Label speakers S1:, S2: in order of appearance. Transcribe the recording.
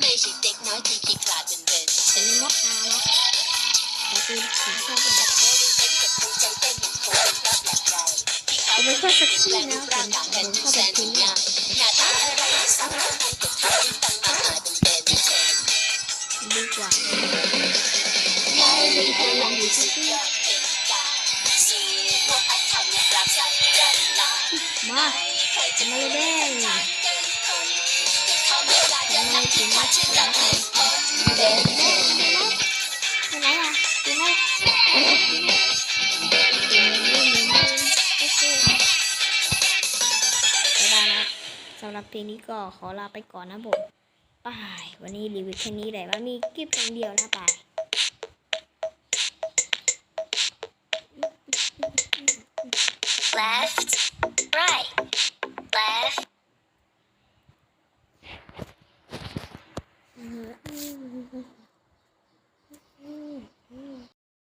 S1: ไม่ใช่เด็กที่ขี้ขลาดเป็นเบน
S2: ผมเป็นมอคคานะแต่คือผมชอบเป็นแบบผมไม่ค่อยเซ็กซี่นะผมผมชอบแบบพื้
S1: ม่มีพลังอยู่สุดยอดเป็นกาชีพวกอัธรรมปราบสัตว์ยันลา
S2: มา
S1: ใครจะ
S2: มาเลยแดง
S1: เกินคนที่เขาไม่กล้าเดินหน้าที่มาที่รักให้พ้นเบนเทน
S2: ไปไหนอะไปไหนโอเคบ๊ายบายนะสำหรับเพลงนี้ก็ขอลาไปก่อนนะผมบาย วันนี้รีวิวแค่นี้เลยว่ามีกิฟต์เดียวหน้าไป
S1: left。